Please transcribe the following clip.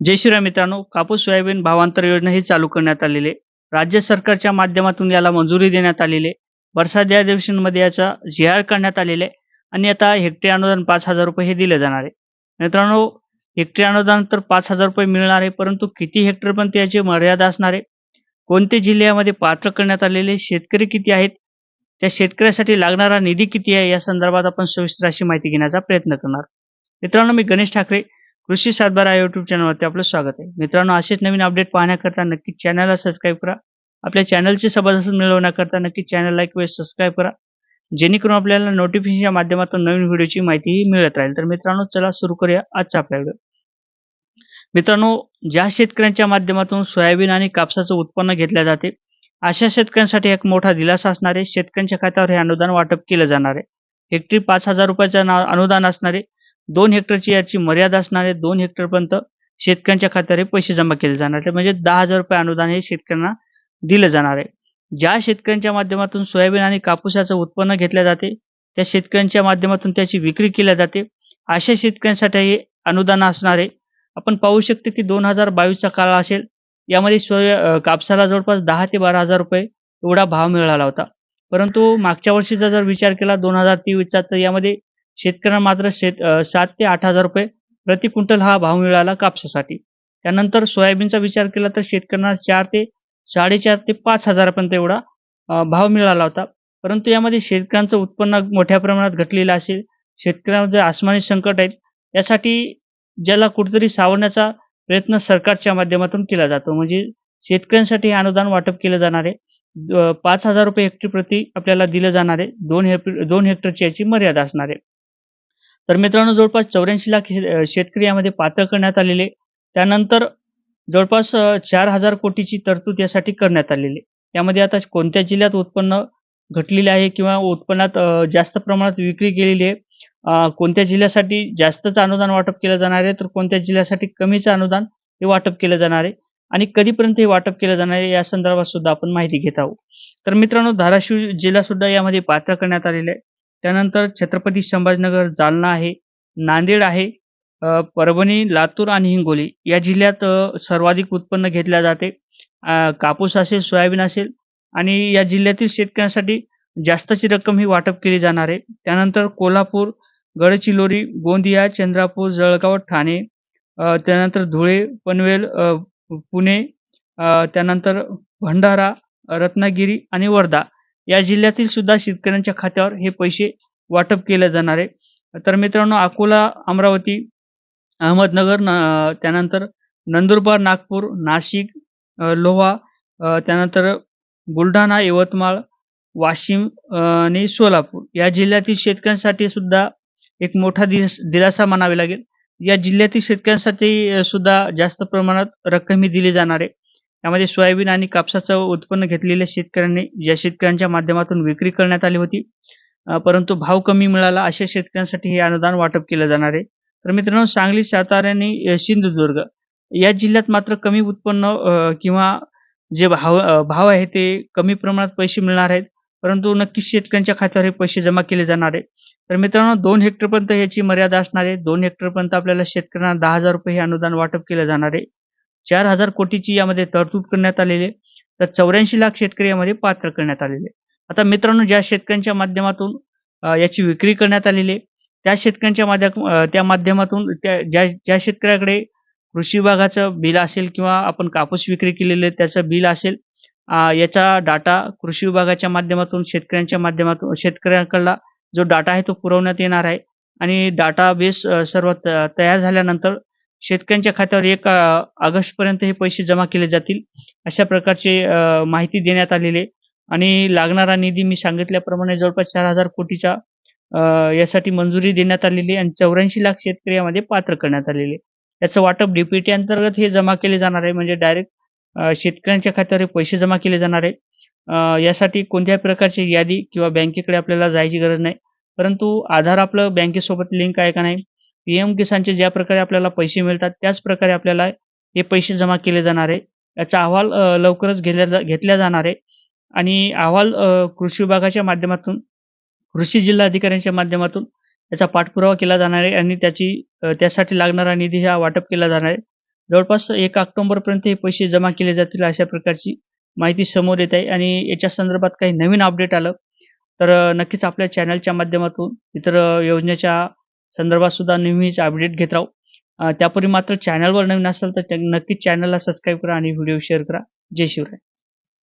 जय श्रीराम मित्रांनो कापूस सोयाबीन भावांतर योजना ही चालू करण्यात आलेली. आहे राज्य सरकारच्या माध्यमातून याला मंजुरी देण्यात आलेली. आहे या दिवसांमध्ये याचा जी आर करण्यात आलेले आहे आणि आता हेक्टरी अनुदान पाच हजार रुपये हे दिले जाणार आहे. मित्रांनो हेक्टरी अनुदान तर पाच हजार रुपये मिळणार आहे परंतु किती हेक्टर पण याची मर्यादा असणार आहे? कोणते जिल्ह्यामध्ये पात्र करण्यात आलेले शेतकरी किती आहेत? त्या शेतकऱ्यासाठी लागणारा निधी किती आहे? या संदर्भात आपण सविस्तर अशी माहिती घेण्याचा प्रयत्न करणार. मित्रांनो मी गणेश ठाकरे कृषी सातबारा युट्यूब चॅनलवरती आपलं स्वागत आहे. मित्रांनो असेच नवीन अपडेट पाहण्याकरता नक्की चॅनलला सबस्क्राईब करा. आपल्या चॅनलचे सभासद मिळवण्याकरता नक्की चॅनलला एक वेळ सबस्क्राईब करा. जेणेकरून आपल्याला नोटिफिकेशनच्या माध्यमातून नवीन व्हिडिओची माहितीही मिळत राहील. तर मित्रांनो चला सुरू करूया आजचा आपला व्हिडिओ मित्रांनो ज्या शेतकऱ्यांच्या माध्यमातून सोयाबीन आणि कापसाचं उत्पन्न घेतल्या जाते अशा शेतकऱ्यांसाठी एक मोठा दिलासा असणारे शेतकऱ्यांच्या खात्यावर हे अनुदान वाटप केलं जाणार आहे. हेक्टरी पाच हजार रुपयाचं ना- अनुदान असणारे दोन हेक्टरची याची मर्यादा असणारे दोन हेक्टरपर्यंत शेतकऱ्यांच्या खात्यावर हे पैसे जमा केले जाणार आहे म्हणजे दहा हजार रुपये अनुदान हे शेतकऱ्यांना दिलं जाणार आहे. ज्या शेतकऱ्यांच्या माध्यमातून सोयाबीन आणि कापूसाचं उत्पन्न घेतल्या जाते त्या शेतकऱ्यांच्या माध्यमातून त्याची विक्री केल्या जाते. अशा शेतकऱ्यांसाठी हे अनुदान असणार आहे. आपण पाहू शकतो की दोन हजार बावीसचा काळ असेल. यामध्ये सोया कापसाला जवळपास दहा ते बारा हजार रुपये एवढा भाव मिळाला होता. परंतु मागच्या वर्षीचा जर विचार केला दोन हजार तेवीसचा तर यामध्ये शेतकऱ्यांना मात्र शेत सात ते आठ हजार रुपये प्रति क्विंटल हा भाव मिळाला कापसासाठी. त्यानंतर सोयाबीनचा विचार केला तर शेतकऱ्यांना चार ते साडेचार ते पाच हजारापर्यंत एवढा भाव मिळाला होता. परंतु यामध्ये शेतकऱ्यांचं उत्पन्न मोठ्या प्रमाणात घटलेलं असेल शेतकऱ्यांमध्ये आसमानी संकट आहेत यासाठी ज्याला कुठेतरी सावरण्याचा प्रयत्न सरकारच्या माध्यमातून केला जातो. म्हणजे शेतकऱ्यांसाठी हे अनुदान वाटप केलं जाणार आहे. पाच हजार रुपये हेक्टर प्रति आपल्याला दिलं जाणार आहे. दोन हेक्टर दोन हेक्टरची याची मर्यादा असणार आहे. तर मित्रांनो जवळपास चौऱ्याऐंशी लाख शेतकरी यामध्ये पात्र करण्यात आलेले. त्यानंतर जवळपास चार हजार कोटीची तरतूद यासाठी करण्यात आलेली. यामध्ये आता कोणत्या जिल्ह्यात उत्पन्न घटलेले आहे किंवा उत्पन्नात जास्त प्रमाणात विक्री केलेली आहे कोणत्या जिल्ह्यासाठी जास्तच अनुदान वाटप केलं जाणार आहे तर कोणत्या जिल्ह्यासाठी कमीचं अनुदान हे वाटप केलं जाणार आहे आणि कधीपर्यंत हे वाटप केलं जाणार आहे या संदर्भात सुद्धा आपण माहिती घेत आहोत. तर मित्रांनो धाराशिव जिल्हा सुद्धा यामध्ये पात्र करण्यात आलेला आहे. त्यानंतर छत्रपती संभाजीनगर जालना आहे नांदेड आहे परभणी लातूर आणि हिंगोली. या जिल्ह्यात सर्वाधिक उत्पन्न घेतल्या जाते. कापूस असेल सोयाबीन असेल आणि या जिल्ह्यातील शेतकऱ्यांसाठी जास्तची रक्कम ही वाटप केली जाणार आहे. त्यानंतर कोल्हापूर गडचिरोली गोंदिया चंद्रपूर जळगाव ठाणे त्यानंतर धुळे पनवेल पुणे त्यानंतर भंडारा रत्नागिरी आणि वर्धा. या जिल्ह्यातील सुद्धा शेतकऱ्यांच्या खात्यावर हे पैसे वाटप केले जाणार आहे. तर मित्रांनो अकोला अमरावती अहमदनगर न- त्यानंतर नंदुरबार नागपूर नाशिक लोहा त्यानंतर बुलढाणा यवतमाळ वाशिम आणि सोलापूर या जिल्ह्यातील शेतकऱ्यांसाठी सुद्धा एक मोठा दिस दिलासा म्हणावे लागेल. या जिल्ह्यातील शेतकऱ्यांसाठी सुद्धा जास्त प्रमाणात रक्कम ही दिली जाणार आहे. यामध्ये सोयाबीन आणि कापसाचं उत्पन्न घेतलेल्या शेतकऱ्यांनी या शेतकऱ्यांच्या माध्यमातून विक्री करण्यात आली होती परंतु भाव कमी मिळाला अशा शेतकऱ्यांसाठी हे अनुदान वाटप केलं जाणार आहे. तर मित्रांनो सांगली सातारा आणि सिंधुदुर्ग या जिल्ह्यात मात्र कमी उत्पन्न किंवा जे भाव भाव आहे ते कमी प्रमाणात पैसे मिळणार आहेत परंतु नक्कीच शेतकऱ्यांच्या खात्यावर हे पैसे जमा केले जाणार आहे. तर मित्रांनो दोन हेक्टरपर्यंत याची मर्यादा असणार आहे. दोन हेक्टरपर्यंत आपल्याला शेतकऱ्यांना दहा हजार रुपये हे अनुदान वाटप केलं जाणार आहे. चार हजार कोटीची यामध्ये तरतूद करण्यात आलेली आहे. तर चौऱ्याऐंशी लाख शेतकरी यामध्ये पात्र करण्यात आलेले आता मित्रांनो ज्या शेतकऱ्यांच्या माध्यमातून याची विक्री करण्यात आलेली आहे त्या शेतकऱ्यांच्या माध्यम त्या माध्यमातून त्या ज्या ज्या शेतकऱ्याकडे कृषी विभागाचं बिल असेल किंवा आपण कापूस विक्री केलेले त्याचं बिल असेल याचा डाटा कृषी विभागाच्या माध्यमातून शेतकऱ्यांच्या माध्यमातून शेतकऱ्यांकडला जो डाटा आहे तो पुरवण्यात येणार आहे. आणि डाटा बेस सर्व तयार झाल्यानंतर शेतकऱ्यांच्या खात्यावर एक ऑगस्ट पर्यंत हे पैसे जमा केले जातील अशा प्रकारचे माहिती देण्यात आलेली आहे. आणि लागणारा निधी मी सांगितल्याप्रमाणे जवळपास चार हजार कोटीचा यासाठी मंजुरी देण्यात आलेली आहे आणि चौऱ्याऐंशी लाख शेतकरी यामध्ये पात्र करण्यात आलेले याचं वाटप डीपीटी अंतर्गत हे जमा केले जाणार आहे म्हणजे डायरेक्ट शेतकऱ्यांच्या खात्यावर हे पैसे जमा केले जाणार आहे. यासाठी कोणत्याही प्रकारची यादी किंवा बँकेकडे आपल्याला जायची गरज नाही. परंतु आधार आपलं बँकेसोबत लिंक आहे का नाही? पीएम किसानचे ज्या प्रकारे आपल्याला पैसे मिळतात त्याच प्रकारे आपल्याला हे पैसे जमा केले जाणार आहे. याचा अहवाल लवकरच घेतल्या जा- घेतल्या जाणार आहे. आणि अहवाल कृषी विभागाच्या माध्यमातून कृषी जिल्हा अधिकाऱ्यांच्या माध्यमातून त्याचा पाठपुरावा केला जाणार आहे आणि त्याची त्यासाठी लागणारा निधी हा वाटप केला जाणार आहे. जवळपास एक ऑक्टोबरपर्यंत हे पैसे जमा केले जातील अशा प्रकारची माहिती समोर येत आहे. आणि याच्या संदर्भात काही नवीन अपडेट आलं तर नक्कीच आपल्या चॅनलच्या माध्यमातून इतर योजनेच्या संदर्भात सुद्धा नेहमीच अपडेट घेत राहू. त्यापूर्वी मात्र चॅनलवर नवीन असाल तर नक्कीच चॅनलला सबस्क्राईब करा आणि व्हिडिओ शेअर करा. जय शिवराय.